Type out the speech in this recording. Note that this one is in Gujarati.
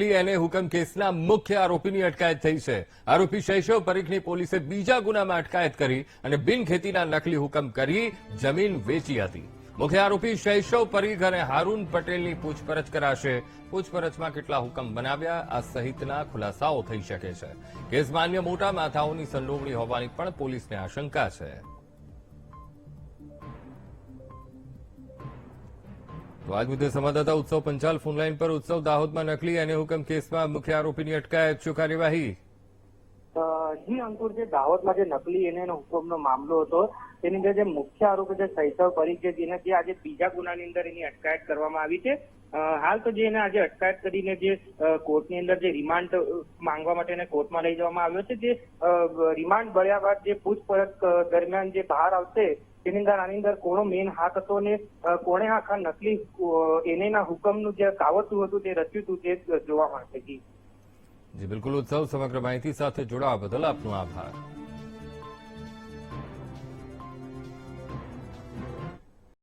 એને હુકમ કેસના મુખ્ય આરોપીની અટકાયત થઈ છે. આરોપી શૈશવ પરીખની પોલીસે બીજા ગુનામાં અટકાયત કરી અને બિનખેતીના નકલી હુકમ કરી જમીન વેચી હતી. મુખ્ય આરોપી શૈશવ પરીખ અને હારૂન પટેલની પૂછપરછ કરાશે. પૂછપરછમાં કેટલા હુકમ બનાવ્યા, આ સહિતના ખુલાસાઓ થઈ શકે છે. કેસમાં અન્ય મોટા માથાઓની સંડોવણી હોવાની પણ પોલીસને આશંકા છે. તો મુદ્દે સંવાદદાતા ઉત્સવ પંચાલ ફોનલાઈન પર ઉત્સવ દાહોદમાં નકલી અને હુકમ કેસમાં મુખ્ય આરોપીની અટકાયત. શું કાર્યવાહી? જી અંકુર, જે દાહોદમાં જે નકલી એનો હુકમનો મામલો હતો, તેની અંદર જે મુખ્ય આરોપી જે સૈસવ પરીખ છે જેને આજે બીજા ગુનાની અંદર એની અટકાયત કરવામાં આવી છે. હાલ તો જે એને આજે અટકાયત કરીને જે કોર્ટની અંદર જે રિમાન્ડ માંગવા માટે એને કોર્ટમાં લઈ જવામાં આવ્યો છે, જે રિમાન્ડ ભર્યા બાદ જે પૂછપરછ દરમિયાન જે બહાર આવશે, તેની અંદર આની અંદર કોનો મેઇન હાથ હતો ને કોણે આખા નકલી એનેના હુકમનું જે કાવતું હતું તે રચ્યું હતું તે જોવા મળશે જી. બિલકુલ ઉત્સવ સમગ્ર માહિતી સાથે જોડાવા બદલ આપનો આભાર.